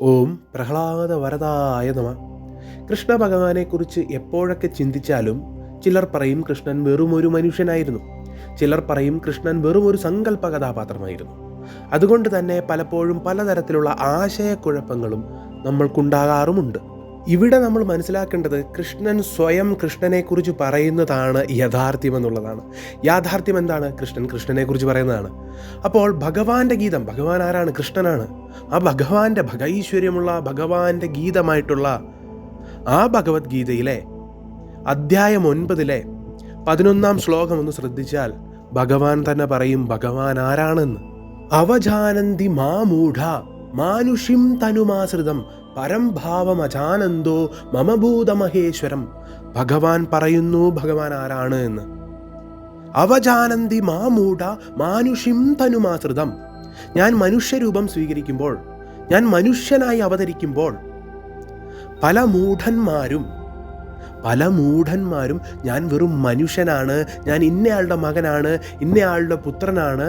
ഓം പ്രഹ്ലാദ വരദായ നമ. കൃഷ്ണ ഭഗവാനെക്കുറിച്ച് എപ്പോഴൊക്കെ ചിന്തിച്ചാലും ചിലർ പറയും കൃഷ്ണൻ വെറും ഒരു മനുഷ്യനായിരുന്നു. ചിലർ പറയും കൃഷ്ണൻ വെറും ഒരു സങ്കല്പ കഥാപാത്രമായിരുന്നു അതുകൊണ്ട് തന്നെ പലപ്പോഴും പലതരത്തിലുള്ള ആശയക്കുഴപ്പങ്ങളും നമ്മൾക്കുണ്ടാകാറുമുണ്ട്. ഇവിടെ നമ്മൾ മനസ്സിലാക്കേണ്ടത് കൃഷ്ണൻ സ്വയം കൃഷ്ണനെക്കുറിച്ച് പറയുന്നതാണ് യഥാർത്ഥ്യം എന്നുള്ളതാണ്. യാഥാർത്ഥ്യം എന്താണ്? കൃഷ്ണൻ കൃഷ്ണനെക്കുറിച്ച് പറയുന്നതാണ്. അപ്പോൾ ഭഗവാന്റെ ഗീതം ഭഗവാൻ ആരാണ്? കൃഷ്ണനാണ്. ആ ഭഗവാന്റെ ഭഗൈശ്വര്യമുള്ള ഭഗവാന്റെ ഗീതമായിട്ടുള്ള ആ ഭഗവത്ഗീതയിലെ അധ്യായം ഒൻപതിലെ പതിനൊന്നാം ശ്ലോകം ഒന്ന് ശ്രദ്ധിച്ചാൽ ഭഗവാൻ തന്നെ പറയും ഭഗവാൻ ആരാണെന്ന്? അവജാനന്തി മാമൂഢ മാനുഷിം തനുമാശ്രിതം. പരംഭാവമജാനന്ദോ മമഭൂതമഹേശ്വരം ഭഗവാൻ പറയുന്നു ഭഗവാൻ ആരാണ് എന്ന്? അവജാനന്തി മാമൂട മാനുഷിം തനുമാശ്രിതം ഞാൻ മനുഷ്യരൂപം സ്വീകരിക്കുമ്പോൾ ഞാൻ മനുഷ്യനായി അവതരിക്കുമ്പോൾ പല മൂഢന്മാരും പല മൂഢന്മാരും ഞാൻ വെറും മനുഷ്യനാണ് ഞാൻ ഇന്നയാളുടെ മകനാണ് ഇന്നയാളുടെ പുത്രനാണ്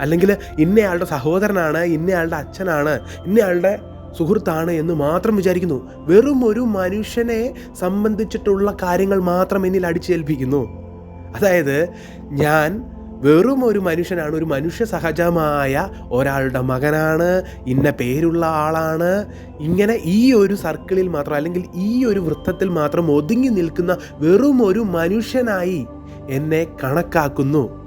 അല്ലെങ്കിൽ ഇന്നയാളുടെ സഹോദരനാണ് ഇന്നയാളുടെ അച്ഛനാണ് ഇന്നയാളുടെ സുഹൃത്താണ് എന്ന് മാത്രം വിചാരിക്കുന്നു. വെറും ഒരു മനുഷ്യനെ സംബന്ധിച്ചിട്ടുള്ള കാര്യങ്ങൾ മാത്രം എന്നിൽ അടിച്ചേൽപ്പിക്കുന്നു. അതായത് ഞാൻ വെറും ഒരു മനുഷ്യനാണ് ഒരു മനുഷ്യ സഹജമായ ഒരാളുടെ മകനാണ് ഇന്ന പേരുള്ള ആളാണ്. ഇങ്ങനെ ഈ ഒരു സർക്കിളിൽ മാത്രം അല്ലെങ്കിൽ ഈ ഒരു വൃത്തത്തിൽ മാത്രം ഒതുങ്ങി നിൽക്കുന്ന വെറും ഒരു മനുഷ്യനായി എന്നെ കണക്കാക്കുന്നു.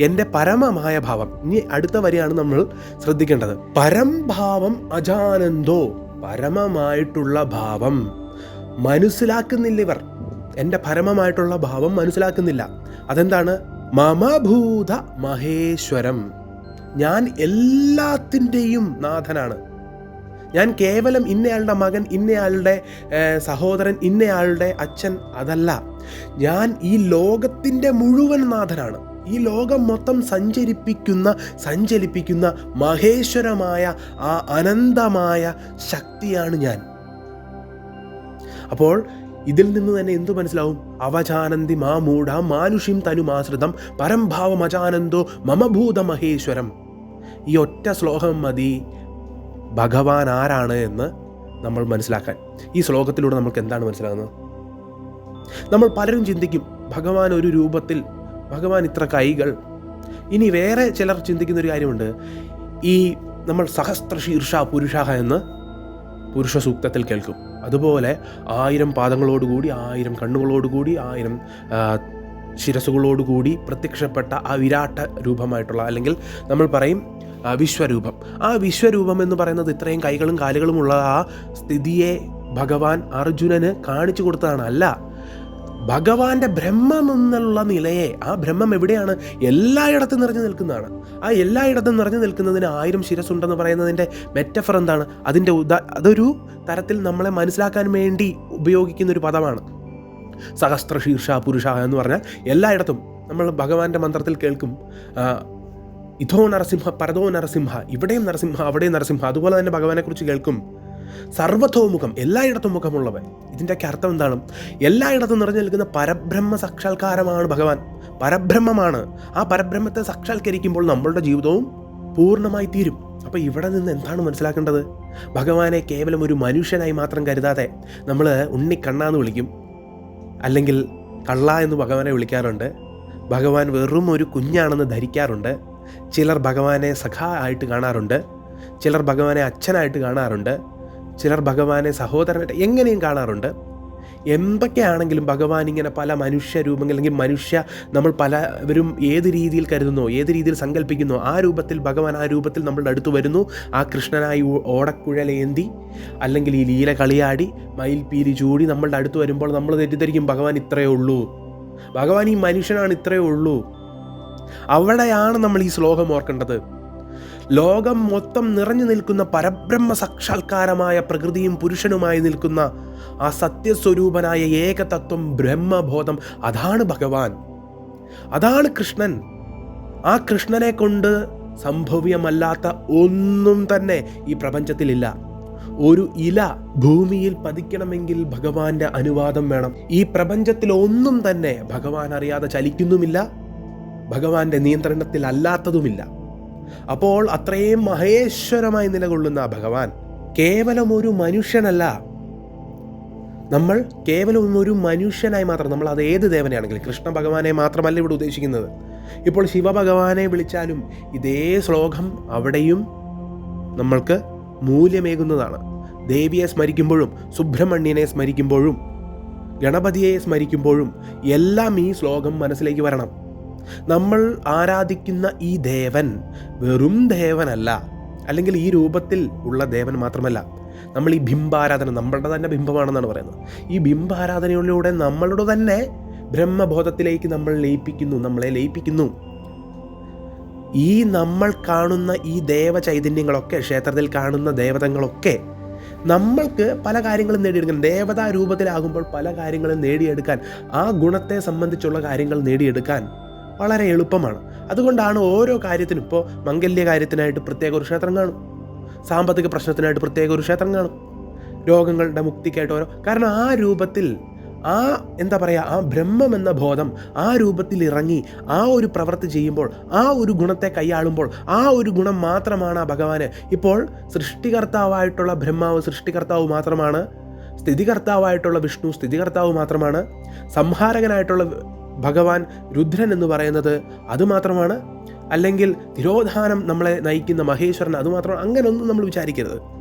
എന്റെ പരമമായ ഭാവം. ഇനി അടുത്ത വരിയാണ് നമ്മൾ ശ്രദ്ധിക്കേണ്ടത്. പരംഭാവം അജാനന്ദോ പരമമായിട്ടുള്ള ഭാവം മനസ്സിലാക്കുന്നില്ല ഇവർ എന്റെ പരമമായിട്ടുള്ള ഭാവം മനസ്സിലാക്കുന്നില്ല. അതെന്താണ്? മമഭൂത മഹേശ്വരം. ഞാൻ എല്ലാത്തിന്റെയും നാഥനാണ്. ഞാൻ കേവലം ഇന്നയാളുടെ മകൻ ഇന്നയാളുടെ സഹോദരൻ ഇന്നയാളുടെ അച്ഛൻ അതല്ല. ഞാൻ ഈ ലോകത്തിന്റെ മുഴുവൻ നാഥനാണ്. ഈ ലോകം മൊത്തം സഞ്ചരിപ്പിക്കുന്ന സഞ്ചലിപ്പിക്കുന്ന മഹേശ്വരമായ ആ അനന്തമായ ശക്തിയാണ് ഞാൻ. അപ്പോൾ ഇതിൽ നിന്ന് തന്നെ എന്തു മനസ്സിലാവും? അവചാനന്തി മാ മൂഢ മാനുഷിം തനുമാശ്രിതം പരംഭാവം അചാനന്ദോ മമഭൂത മഹേശ്വരം. ഈ ഒറ്റ ശ്ലോകം മതി. ഭഗവാൻ ആരാണ് എന്ന് നമ്മൾ മനസ്സിലാക്കാൻ. ഈ ശ്ലോകത്തിലൂടെ നമുക്ക് എന്താണ് മനസ്സിലാകുന്നത്? നമ്മൾ പലരും ചിന്തിക്കും ഭഗവാൻ ഒരു രൂപത്തിൽ ഭഗവാൻ ഇത്ര കൈകൾ. ഇനി വേറെ ചിലർ ചിന്തിക്കുന്ന ഒരു കാര്യമുണ്ട്. ഈ നമ്മൾ സഹസ്ര ശീർഷ പുരുഷ എന്ന് പുരുഷ സൂക്തത്തിൽ കേൾക്കും. അതുപോലെ ആയിരം പാദങ്ങളോടുകൂടി ആയിരം കണ്ണുകളോടുകൂടി ആയിരം ശിരസുകളോടുകൂടി പ്രത്യക്ഷപ്പെട്ട ആ വിരാട്ട രൂപമായിട്ടുള്ള അല്ലെങ്കിൽ നമ്മൾ പറയും വിശ്വരൂപം. ആ വിശ്വരൂപം എന്ന് പറയുന്നത് ഇത്രയും കൈകളും കാലുകളുമുള്ള ആ സ്ഥിതിയെ ഭഗവാൻ അർജുനന് കാണിച്ചു കൊടുത്തതാണ് അല്ല ഭഗവാന്റെ ബ്രഹ്മം എന്നുള്ള നിലയെ ആ ബ്രഹ്മം എവിടെയാണ്? എല്ലായിടത്തും നിറഞ്ഞു നിൽക്കുന്നതാണ്. ആ എല്ലായിടത്തും നിറഞ്ഞു നിൽക്കുന്നതിന് ആയിരം ശിരസുണ്ടെന്ന് പറയുന്നതിന്റെ മെറ്റഫർ എന്താണ്? അതിന്റെ ഉദാ അതൊരു തരത്തിൽ നമ്മളെ മനസ്സിലാക്കാൻ വേണ്ടി ഉപയോഗിക്കുന്ന ഒരു പദമാണ്. സഹസ്ര ശീർഷ പുരുഷ എന്ന് പറഞ്ഞാൽ എല്ലായിടത്തും നമ്മൾ ഭഗവാന്റെ മന്ത്രത്തിൽ കേൾക്കും ഇതോ നരസിംഹ പരതോ നരസിംഹ ഇവിടെയും നരസിംഹ അവിടെയും നരസിംഹ അതുപോലെ തന്നെ ഭഗവാനെക്കുറിച്ച് കേൾക്കും. സർവതോമുഖം എല്ലായിടത്തും മുഖമുള്ളവൻ. ഇതിന്റെയൊക്കെ അർത്ഥം എന്താണ്? എല്ലായിടത്തും നിറഞ്ഞു നിൽക്കുന്ന പരബ്രഹ്മ സാക്ഷാത്കാരമാണ് ഭഗവാൻ. പരബ്രഹ്മമാണ്. ആ പരബ്രഹ്മത്തെ സാക്ഷാത്കരിക്കുമ്പോൾ നമ്മളുടെ ജീവിതവും പൂർണമായി തീരും. അപ്പോൾ ഇവിടെ നിന്ന് എന്താണ് മനസ്സിലാക്കേണ്ടത്? ഭഗവാനെ കേവലം ഒരു മനുഷ്യനായി മാത്രം കരുതാതെ നമ്മൾ ഉണ്ണിക്കണ്ണാന്ന് വിളിക്കും. അല്ലെങ്കിൽ കള്ള എന്ന് ഭഗവാനെ വിളിക്കാറുണ്ട്. ഭഗവാൻ വെറും ഒരു കുഞ്ഞാണെന്ന് ധരിക്കാറുണ്ട്. ചിലർ ഭഗവാനെ സഖ ആയിട്ട് കാണാറുണ്ട്. ചിലർ ഭഗവാനെ അച്ഛനായിട്ട് കാണാറുണ്ട്. ചിലർ ഭഗവാനെ സഹോദരനായിട്ട് എങ്ങനെയും കാണാറുണ്ട്. എന്തൊക്കെയാണെങ്കിലും ഭഗവാൻ ഇങ്ങനെ പല മനുഷ്യ രൂപങ്ങൾ അല്ലെങ്കിൽ മനുഷ്യ നമ്മൾ പലവരും ഏത് രീതിയിൽ കരുതുന്നോ ഏത് രീതിയിൽ സങ്കല്പിക്കുന്നോ ആ രൂപത്തിൽ ഭഗവാൻ ആ രൂപത്തിൽ നമ്മളുടെ അടുത്ത് വരുന്നു. ആ കൃഷ്ണനായി ഓടക്കുഴലേന്തി അല്ലെങ്കിൽ ഈ ലീല കളിയാടി മയിൽപീരി ചൂടി നമ്മളുടെ അടുത്ത് വരുമ്പോൾ നമ്മൾ തെറ്റിദ്ധരിക്കും ഭഗവാൻ ഇത്രയേ ഉള്ളൂ. ഭഗവാൻ ഈ മനുഷ്യനാണ് ഇത്രയേ ഉള്ളൂ. അവിടെയാണ് നമ്മൾ ഈ ശ്ലോകം ഓർക്കേണ്ടത്. ലോകം മൊത്തം നിറഞ്ഞു നിൽക്കുന്ന പരബ്രഹ്മ സാക്ഷാത്കാരമായ പ്രകൃതിയും പുരുഷനുമായി നിൽക്കുന്ന ആ സത്യസ്വരൂപനായ ഏകതത്വം ബ്രഹ്മബോധം അതാണ് ഭഗവാൻ. അതാണ് കൃഷ്ണൻ. ആ കൃഷ്ണനെ കൊണ്ട് സംഭവ്യമല്ലാത്ത ഒന്നും തന്നെ ഈ പ്രപഞ്ചത്തിലില്ല. ഒരു ഇല ഭൂമിയിൽ പതിക്കണമെങ്കിൽ ഭഗവാന്റെ അനുവാദം വേണം. ഈ പ്രപഞ്ചത്തിൽ ഒന്നും തന്നെ ഭഗവാൻ അറിയാതെ ചലിക്കുന്നുമില്ല. ഭഗവാന്റെ നിയന്ത്രണത്തിൽ അല്ലാത്തതുമില്ല അപ്പോൾ അത്രയും മഹേശ്വരമായി നിലകൊള്ളുന്ന ഭഗവാൻ കേവലം ഒരു മനുഷ്യനല്ല. നമ്മൾ കേവലം ഒരു മനുഷ്യനായി മാത്രം നമ്മൾ അത് ഏത് ദേവനെയാണെങ്കിലും കൃഷ്ണ ഭഗവാനെ മാത്രമല്ല ഇവിടെ ഉദ്ദേശിക്കുന്നത്. ഇപ്പോൾ ശിവഭഗവാനെ വിളിച്ചാലും ഇതേ ശ്ലോകം അവിടെയും നമ്മൾക്ക് മൂല്യമേകുന്നതാണ്. ദേവിയെ സ്മരിക്കുമ്പോഴും സുബ്രഹ്മണ്യനെ സ്മരിക്കുമ്പോഴും ഗണപതിയെ സ്മരിക്കുമ്പോഴും എല്ലാം ഈ ശ്ലോകം മനസ്സിലേക്ക് വരണം. നമ്മൾ ആരാധിക്കുന്ന ഈ ദേവൻ വെറും ദേവനല്ല. അല്ലെങ്കിൽ ഈ രൂപത്തിൽ ഉള്ള ദേവൻ മാത്രമല്ല. നമ്മൾ ഈ ബിംബാരാധന നമ്മളുടെ തന്നെ ബിംബമാണെന്നാണ് പറയുന്നത്. ഈ ബിംബാരാധനയിലൂടെ നമ്മളുടെ തന്നെ ബ്രഹ്മബോധത്തിലേക്ക് നമ്മൾ ലയിപ്പിക്കുന്നു നമ്മളെ ലയിപ്പിക്കുന്നു. ഈ നമ്മൾ കാണുന്ന ഈ ദേവ ചൈതന്യങ്ങളൊക്കെ ക്ഷേത്രത്തിൽ കാണുന്ന ദേവതകളൊക്കെ നമ്മൾക്ക് പല കാര്യങ്ങളും നേടിയെടുക്കാൻ ദേവതാ രൂപത്തിലാകുമ്പോൾ പല കാര്യങ്ങളും നേടിയെടുക്കാൻ ആ ഗുണത്തെ സംബന്ധിച്ചുള്ള കാര്യങ്ങൾ നേടിയെടുക്കാൻ വളരെ എളുപ്പമാണ്. അതുകൊണ്ടാണ് ഓരോ കാര്യത്തിനും ഇപ്പോൾ മംഗല്യ കാര്യത്തിനായിട്ട് പ്രത്യേക ഒരു ക്ഷേത്രം കാണും. സാമ്പത്തിക പ്രശ്നത്തിനായിട്ട് പ്രത്യേക ഒരു ക്ഷേത്രം കാണും. രോഗങ്ങളുടെ മുക്തിക്കായിട്ട് ഓരോ കാരണം ആ രൂപത്തിൽ ആ എന്താ പറയുക ആ ബ്രഹ്മം എന്ന ബോധം ആ രൂപത്തിൽ ഇറങ്ങി ആ ഒരു പ്രവൃത്തി ചെയ്യുമ്പോൾ ആ ഒരു ഗുണത്തെ കൈയാളുമ്പോൾ ആ ഒരു ഗുണം മാത്രമാണ് ആ ഭഗവാന്. ഇപ്പോൾ സൃഷ്ടികർത്താവായിട്ടുള്ള ബ്രഹ്മാവ് സൃഷ്ടികർത്താവ് മാത്രമാണ്. സ്ഥിതികർത്താവായിട്ടുള്ള വിഷ്ണു സ്ഥിതികർത്താവ് മാത്രമാണ്. സംഹാരകനായിട്ടുള്ള ഭഗവാൻ രുദ്രൻ എന്ന് പറയുന്നത് അതുമാത്രമാണ് അല്ലെങ്കിൽ തിരോധാനം നമ്മളെ നയിക്കുന്ന മഹേശ്വരൻ അതുമാത്രമാണ് അങ്ങനെയൊന്നും നമ്മൾ വിചാരിക്കരുത്.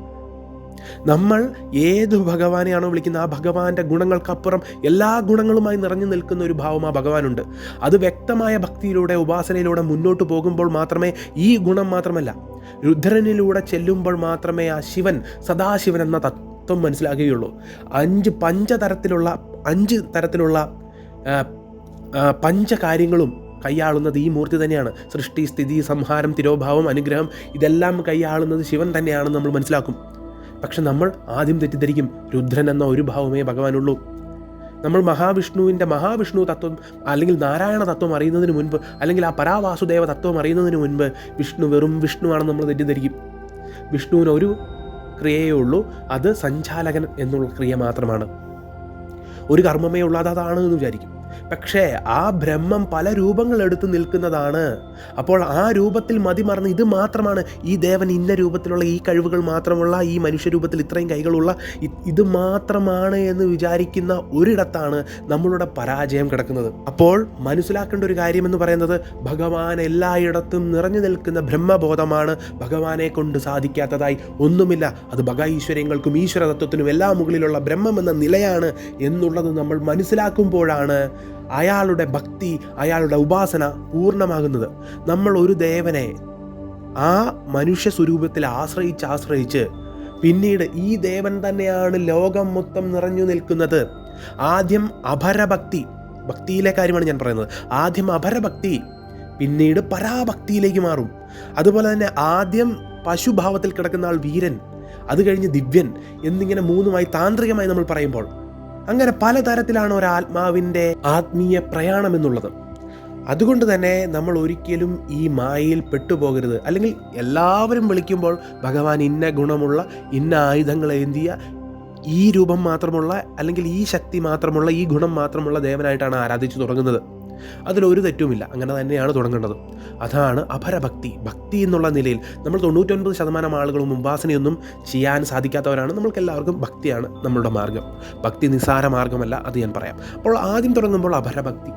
നമ്മൾ ഏത് ഭഗവാനെയാണോ വിളിക്കുന്നത് ആ ഭഗവാന്റെ ഗുണങ്ങൾക്കപ്പുറം എല്ലാ ഗുണങ്ങളുമായി നിറഞ്ഞു നിൽക്കുന്ന ഒരു ഭാവം ആ ഭഗവാനുണ്ട്. അത് വ്യക്തമായ ഭക്തിയിലൂടെ ഉപാസനയിലൂടെ മുന്നോട്ട് പോകുമ്പോൾ മാത്രമേ ഈ ഗുണം മാത്രമല്ല. രുദ്രനിലൂടെ ചെല്ലുമ്പോൾ മാത്രമേ ആ ശിവൻ സദാശിവൻ എന്ന തത്വം മനസ്സിലാകുകയുള്ളൂ. അഞ്ച് പഞ്ചതരത്തിലുള്ള അഞ്ച് തരത്തിലുള്ള പഞ്ചകാര്യങ്ങളും കൈയാളുന്നത് ഈ മൂർത്തി തന്നെയാണ്. സൃഷ്ടി സ്ഥിതി സംഹാരം തിരോഭാവം അനുഗ്രഹം ഇതെല്ലാം കൈയാളുന്നത് ശിവൻ തന്നെയാണെന്ന് നമ്മൾ മനസ്സിലാക്കും. പക്ഷെ നമ്മൾ ആദ്യം തെറ്റിദ്ധരിക്കും രുദ്രൻ എന്ന ഒരു ഭാവമേ ഭഗവാനുള്ളൂ. നമ്മൾ മഹാവിഷ്ണുവിന്റെ മഹാവിഷ്ണു തത്വം അല്ലെങ്കിൽ നാരായണ തത്വം അറിയുന്നതിന് മുൻപ് അല്ലെങ്കിൽ ആ പരാവാസുദേവ തത്വം അറിയുന്നതിന് മുൻപ് വിഷ്ണു വെറും വിഷ്ണുവാണെന്ന് നമ്മൾ തെറ്റിദ്ധരിക്കും. വിഷ്ണുവിന് ഒരു ക്രിയയേ ഉള്ളൂ അത് സഞ്ചാലകൻ എന്നുള്ള ക്രിയ മാത്രമാണ്. ഒരു കർമ്മമേ ഉള്ളത് അതാണ് എന്ന് വിചാരിക്കും. പക്ഷേ ആ ബ്രഹ്മം പല രൂപങ്ങൾ എടുത്തു നിൽക്കുന്നതാണ്. അപ്പോൾ ആ രൂപത്തിൽ മതിമറന്ന് ഇത് മാത്രമാണ് ഈ ദേവൻ ഇന്ന രൂപത്തിലുള്ള ഈ കഴിവുകൾ മാത്രമുള്ള ഈ മനുഷ്യരൂപത്തിൽ ഇത്രയും കൈകളുള്ള ഇത് മാത്രമാണ് എന്ന് വിചാരിക്കുന്ന ഒരിടത്താണ് നമ്മളുടെ പരാജയം കിടക്കുന്നത്. അപ്പോൾ മനസ്സിലാക്കേണ്ട ഒരു കാര്യം എന്ന് പറയുന്നത് ഭഗവാൻ എല്ലായിടത്തും നിറഞ്ഞു നിൽക്കുന്ന ബ്രഹ്മബോധമാണ് ഭഗവാനെ കൊണ്ട് സാധിക്കാത്തതായി ഒന്നുമില്ല. അത് ഭഗ-ഈശ്വര്യങ്ങൾക്കും ഈശ്വരതത്വത്തിനും എല്ലാ എല്ലാം മുകളിലുള്ള ബ്രഹ്മം എന്ന നിലയാണ് എന്നുള്ളത് നമ്മൾ മനസ്സിലാക്കുമ്പോഴാണ് അയാളുടെ ഭക്തി അയാളുടെ ഉപാസന പൂർണമാകുന്നത്. നമ്മൾ ഒരു ദേവനെ ആ മനുഷ്യ സ്വരൂപത്തിൽ ആശ്രയിച്ച് ആശ്രയിച്ച് പിന്നീട് ഈ ദേവൻ തന്നെയാണ് ലോകം മൊത്തം നിറഞ്ഞു നിൽക്കുന്നത്. ആദ്യം അപരഭക്തി ഭക്തിയിലെ കാര്യമാണ് ഞാൻ പറയുന്നത്. ആദ്യം അപരഭക്തി പിന്നീട് പരാഭക്തിയിലേക്ക് മാറും. അതുപോലെ തന്നെ ആദ്യം പശുഭാവത്തിൽ കിടക്കുന്ന ആൾ വീരൻ അത് കഴിഞ്ഞ് ദിവ്യൻ എന്നിങ്ങനെ മൂന്നുമായി താന്ത്രികമായി നമ്മൾ പറയുമ്പോൾ അങ്ങനെ പലതരത്തിലാണ് ഒരാത്മാവിന്റെ ആത്മീയ പ്രയാണം എന്നുള്ളത് അതുകൊണ്ട് തന്നെ നമ്മൾ ഒരിക്കലും ഈ മായയിൽ പെട്ടുപോകരുത്. അല്ലെങ്കിൽ എല്ലാവരും വിളിക്കുമ്പോൾ ഭഗവാൻ ഇന്ന ഗുണമുള്ള ഇന്ന ആയുധങ്ങൾ ഏന്തിയ ഈ രൂപം മാത്രമുള്ള അല്ലെങ്കിൽ ഈ ശക്തി മാത്രമുള്ള ഈ ഗുണം മാത്രമുള്ള ദേവനായിട്ടാണ് ആരാധിച്ചു തുടങ്ങുന്നത്. അതിലൊരു തെറ്റുമില്ല. അങ്ങനെ തന്നെയാണ് തുടങ്ങേണ്ടത്. അതാണ് അപരഭക്തി. ഭക്തി എന്നുള്ള നിലയിൽ നമ്മൾ തൊണ്ണൂറ്റൊൻപത് ശതമാനം ആളുകളും ഉപാസനയൊന്നും ചെയ്യാൻ സാധിക്കാത്തവരാണ്. നമ്മൾക്ക് എല്ലാവർക്കും ഭക്തിയാണ് നമ്മളുടെ മാർഗം. ഭക്തി നിസാര മാർഗമല്ല അത് ഞാൻ പറയാം. അപ്പോൾ ആദ്യം തുടങ്ങുമ്പോൾ അപരഭക്തി.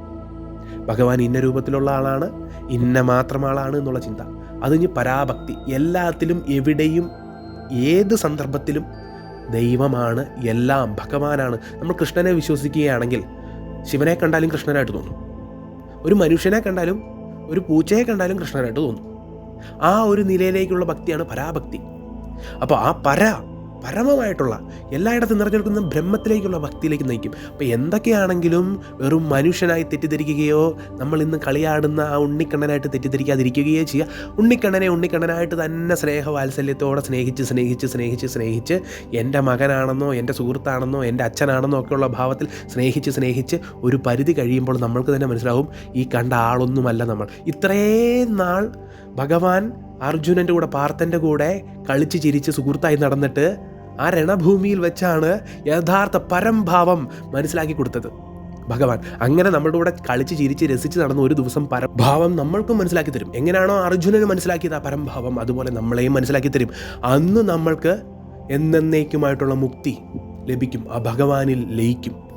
ഭഗവാൻ ഇന്ന രൂപത്തിലുള്ള ആളാണ് ഇന്ന മാത്രം ആളാണ് എന്നുള്ള ചിന്ത. അത് കഴിഞ്ഞ് പരാഭക്തി. എല്ലാത്തിലും എവിടെയും ഏത് സന്ദർഭത്തിലും ദൈവമാണ് എല്ലാം ഭഗവാനാണ്. നമ്മൾ കൃഷ്ണനെ വിശ്വസിക്കുകയാണെങ്കിൽ ശിവനെ കണ്ടാലും കൃഷ്ണനായിട്ട് തോന്നും. ഒരു മനുഷ്യനെ കണ്ടാലും ഒരു പൂച്ചയെ കണ്ടാലും കൃഷ്ണനായിട്ട് തോന്നും. ആ ഒരു നിലയിലേക്കുള്ള ഭക്തിയാണ് പരാഭക്തി. അപ്പോൾ ആ പര പരമമായിട്ടുള്ള എല്ലായിടത്തും നിറഞ്ഞു നിൽക്കുന്ന ബ്രഹ്മത്തിലേക്കുള്ള ഭക്തിയിലേക്ക് നയിക്കും. അപ്പോൾ എന്തൊക്കെയാണെങ്കിലും വെറും മനുഷ്യനായി തെറ്റിദ്ധരിക്കുകയോ നമ്മൾ ഇന്ന് കളിയാടുന്ന ആ ഉണ്ണിക്കണ്ണനായിട്ട് തെറ്റിദ്ധരിക്കാതിരിക്കുകയോ ചെയ്യുക. ഉണ്ണിക്കണ്ണനെ ഉണ്ണിക്കണ്ണനായിട്ട് തന്നെ സ്നേഹവാത്സല്യത്തോടെ സ്നേഹിച്ച് സ്നേഹിച്ച് സ്നേഹിച്ച് സ്നേഹിച്ച് എന്റെ മകനാണെന്നോ എന്റെ സുഹൃത്താണെന്നോ എന്റെ അച്ഛനാണെന്നോ ഒക്കെയുള്ള ഭാവത്തിൽ സ്നേഹിച്ച് സ്നേഹിച്ച് ഒരു പരിധി കഴിയുമ്പോൾ നമ്മൾക്ക് തന്നെ മനസ്സിലാവും ഈ കണ്ട ആളൊന്നുമല്ല നമ്മൾ. ഇത്രയും നാൾ ഭഗവാൻ അർജുനന്റെ കൂടെ പാർത്ഥന്റെ കൂടെ കളിച്ച് ചിരിച്ച് സുഹൃത്തായി നടന്നിട്ട് ആ രണഭൂമിയിൽ വെച്ചാണ് യഥാർത്ഥ പരംഭാവം മനസ്സിലാക്കി കൊടുത്തത്. ഭഗവാൻ അങ്ങനെ നമ്മളുടെ കൂടെ കളിച്ച് ചിരിച്ച് രസിച്ച് നടന്ന ഒരു ദിവസം പരഭാവം നമ്മൾക്കും മനസ്സിലാക്കി തരും. എങ്ങനെയാണോ അർജുനന് മനസ്സിലാക്കിയത് ആ പരംഭാവം അതുപോലെ നമ്മളെയും മനസ്സിലാക്കി തരും. അന്ന് നമ്മൾക്ക് എന്നേക്കുമായിട്ടുള്ള മുക്തി ലഭിക്കും. ആ ഭഗവാനിൽ ലയിക്കും.